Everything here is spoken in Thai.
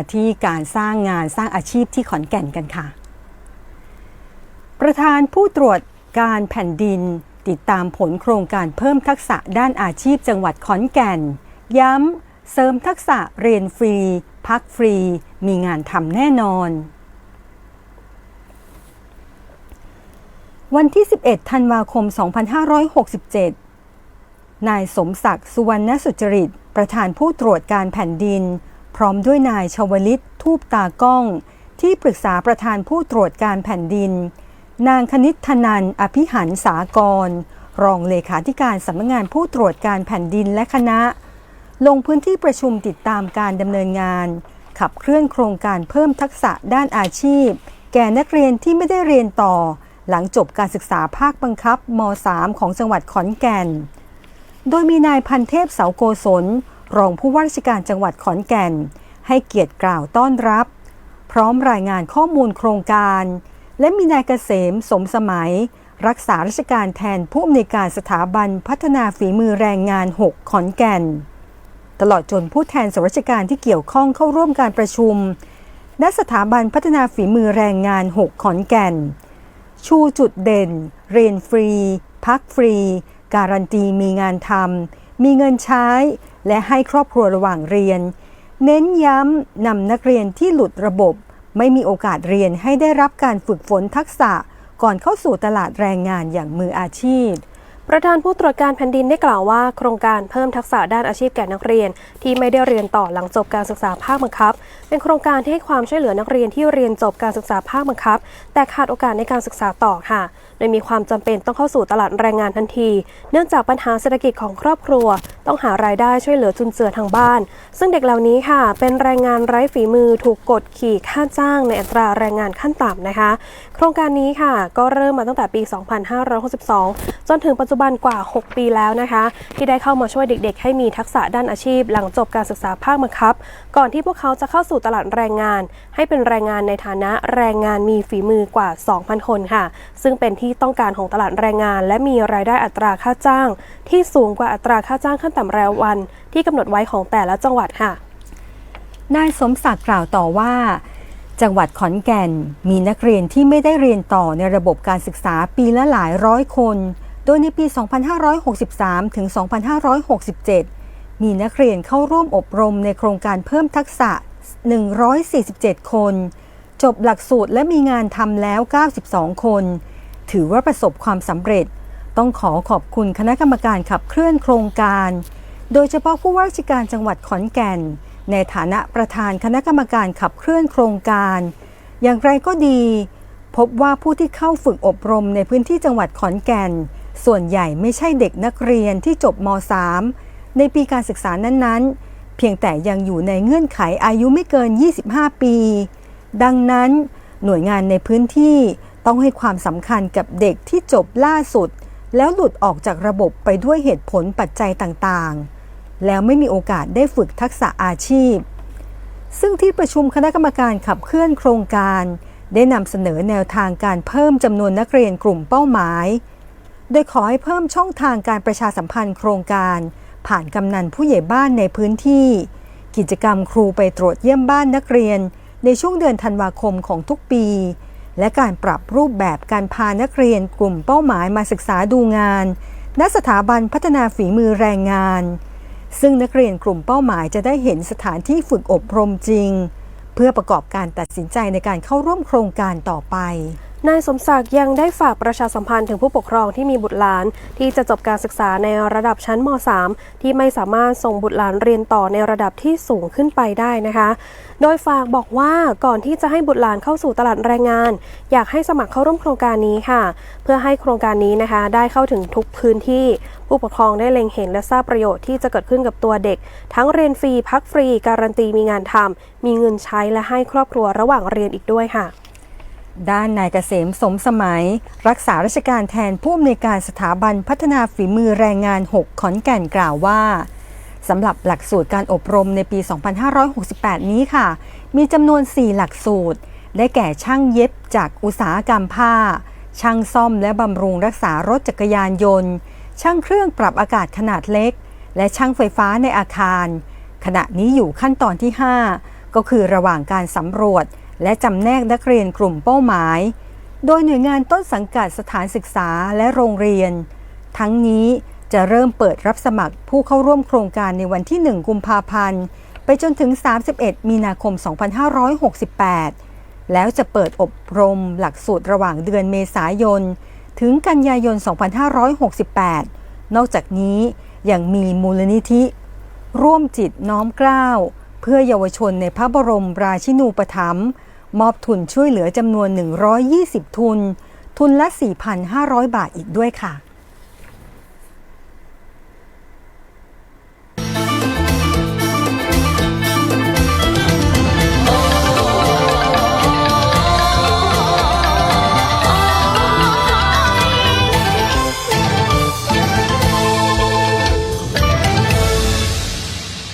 าที่การสร้างงานสร้างอาชีพที่ขอนแก่นกันค่ะ ประธานผู้ตรวจการแผ่นดินติดตามผลโครงการเพิ่มทักษะด้านอาชีพจังหวัดขอนแก่น ย้ำเสริมทักษะเรียนฟรี พักฟรี มีงานทำแน่นอน วันที่ 11 ธันวาคม 2567 นายสมศักดิ์สุวรรณสุจริต ประธานผู้ตรวจการแผ่นดิน พร้อมด้วยนายชวลิตทูบตากล้อง ที่ปรึกษาประธานผู้ตรวจการแผ่นดิน นางคณิตธนันอภิหันสากร รองเลขาธิการสำนักงานผู้ตรวจการแผ่นดินและคณะ ลงพื้นที่ประชุมติดตามการดำเนินงาน ขับเคลื่อนโครงการเพิ่มทักษะด้านอาชีพ แก่นักเรียนที่ไม่ได้เรียนต่อ หลังจบการศึกษาภาคบังคับม .3 ของจังหวัดขอนแก่น โดยมีนายพันเทพเสาโกศล รองผู้ว่าราชการจังหวัดขอนแก่น ให้เกียรติกล่าวต้อนรับ พร้อมรายงานข้อมูลโครงการ และมีนายเกษมสมสมัย รักษาราชการแทนผู้อำนวยการสถาบันพัฒนาฝีมือแรงงาน 6 ขอนแก่น ตลอดจนผู้แทนส่วนราชการที่เกี่ยวข้องเข้าร่วมการประชุม ณสถาบันพัฒนาฝีมือแรงงาน 6 ขอนแก่น ชูจุดเด่น เรียนฟรี พักฟรี การันตีมีงานทำมีเงินใช้ และให้ครอบครัวระหว่างเรียน เน้นย้ำนำนักเรียนที่หลุดระบบ ไม่มีโอกาสเรียนให้ได้รับการฝึกฝนทักษะก่อนเข้าสู่ตลาดแรงงานอย่างมืออาชีพ ประธานผู้ตรวจการแผ่นดินได้กล่าวว่า โครงการเพิ่มทักษะด้านอาชีพแก่นักเรียน ที่ไม่ได้เรียนต่อหลังจบการศึกษาภาคบังคับ เป็นโครงการที่ให้ความช่วยเหลือนักเรียนที่เรียนจบการศึกษาภาคบังคับ แต่ขาดโอกาสในการศึกษาต่อค่ะ โดยมีความจำเป็นต้องเข้าสู่ตลาดแรงงานทันที เนื่องจากปัญหาเศรษฐกิจของครอบครัว ต้องหารายได้ช่วยเหลือจุนเจือทางบ้าน ซึ่งเด็กเหล่านี้ค่ะ เป็นแรงงานไร้ฝีมือถูกกดขี่ค่าจ้าง ในอัตราแรงงานขั้นต่ำนะคะ โครงการนี้ค่ะ ก็เริ่มมาตั้งแต่ปี 2562 จนถึงปัจจุบบันกว่า 6 ปีแล้วนะคะ ที่ได้เข้ามาช่วยเด็กๆ ให้มีทักษะด้านอาชีพ หลังจบการศึกษาภาคบังคับ ก่อนที่พวกเขาจะเข้าสู่ตลาดแรงงาน ให้เป็นแรงงานในฐานะแรงงานมีฝีมือกว่า 2,000 คนค่ะ ซึ่งเป็นที่ต้องการของตลาดแรงงาน และมีรายได้อัตราค่าจ้าง ที่สูงกว่าอัตราค่าจ้างขั้นต่ำรายวัน ที่กำหนดไว้ของแต่ละจังหวัดค่ะนายสมศักดิ์กล่าวต่อว่า จังหวัดขอนแก่นมีนักเรียนที่ไม่ได้เรียนต่อในระบบการศึกษาปีละหลายร้อยคน ดยในปี 2563 ถึง 2567 มีนักเรียนเข้าร่วมอบรมในโครงการเพิ่มทักษะ 147 คน จบหลักสูตรและมีงานทำแล้ว 92 คน ถือว่าประสบความสำเร็จ ต้องขอขอบคุณคณะกรรมการขับเคลื่อนโครงการ โดยเฉพาะผู้ว่าราชการจังหวัดขอนแก่น ในฐานะประธานคณะกรรมการขับเคลื่อนโครงการ อย่างไรก็ดี พบว่าผู้ที่เข้าฝึกอบรมในพื้นที่จังหวัดขอนแก่น ส่วนใหญ่ไม่ใช่เด็กนักเรียนที่จบม .3 ในปีการศึกษานั้นๆ เพียงแต่ยังอยู่ในเงื่อนไขอายุไม่เกิน 25 ปี ดังนั้นหน่วยงานในพื้นที่ต้องให้ความสำคัญกับเด็กที่จบล่าสุด แล้วหลุดออกจากระบบไปด้วยเหตุผลปัจจัยต่างๆ แล้วไม่มีโอกาสได้ฝึกทักษะอาชีพ ซึ่งที่ประชุมคณะกรรมการขับเคลื่อนโครงการ ได้นำเสนอแนวทางการเพิ่มจำนวนนักเรียนกลุ่มเป้าหมาย โดยขอให้เพิ่มช่องทางการประชาสัมพันธ์โครงการ ผ่านกำนันผู้ใหญ่บ้านในพื้นที่ กิจกรรมครูไปตรวจเยี่ยมบ้านนักเรียน ในช่วงเดือนธันวาคมของทุกปี และการปรับรูปแบบการพานักเรียนกลุ่มเป้าหมายมาศึกษาดูงาน ณสถาบันพัฒนาฝีมือแรงงาน ซึ่งนักเรียนกลุ่มเป้าหมายจะได้เห็นสถานที่ฝึกอบรมจริง เพื่อประกอบการตัดสินใจในการเข้าร่วมโครงการต่อไป นายสมศักดิ์ยังได้ฝากประชาสัมพันธ์ถึงผู้ปกครองที่มีบุตรหลาน ที่จะจบการศึกษาในระดับชั้นม .3 ที่ไม่สามารถส่งบุตรหลานเรียนต่อในระดับที่สูงขึ้นไปได้นะคะ โดยฝากบอกว่าก่อนที่จะให้บุตรหลานเข้าสู่ตลาดแรงงาน อยากให้สมัครเข้าร่วมโครงการนี้ค่ะ เพื่อให้โครงการนี้นะคะ ได้เข้าถึงทุกพื้นที่ ผู้ปกครองได้เล็งเห็นและทราบประโยชน์ที่จะเกิดขึ้นกับตัวเด็ก ทั้งเรียนฟรีพักฟรี การันตีมีงานทำมีเงินใช้และให้ครอบครัวระหว่างเรียนอีกด้วยค่ะ ด้านนายเกษมสมสมัย รักษาราชการแทนผู้อำนวยการสถาบันพัฒนาฝีมือแรงงาน 6 ขอนแก่นกล่าวว่าสำหรับหลักสูตรการอบรมในปี 2568 นี้ค่ะ มีจำนวน 4 หลักสูตร ได้แก่ช่างเย็บจากอุตสาหกรรมผ้า ช่างซ่อมและบำรุงรักษารถจักรยานยนต์ ช่างเครื่องปรับอากาศขนาดเล็ก และช่างไฟฟ้าในอาคาร ขณะนี้อยู่ขั้นตอนที่ 5 ก็คือระหว่างการสำรวจ และจำแนกนักเรียนกลุ่มเป้าหมาย โดยหน่วยงานต้นสังกัดสถานศึกษาและโรงเรียน ทั้งนี้จะเริ่มเปิดรับสมัครผู้เข้าร่วมโครงการในวันที่ 1 กุมภาพันธ์ ไปจนถึง 31 มีนาคม 2568 แล้วจะเปิดอบรมหลักสูตรระหว่างเดือนเมษายน ถึงกันยายน 2568 นอกจากนี้ยังมีมูลนิธิ ร่วมจิตน้อมเกล้า เพื่อเยาวชนในพระบรมราชินูปถัมภ์ มอบทุนช่วยเหลือจำนวน 120 ทุน ทุนละ 4,500 บาทอีกด้วยค่ะ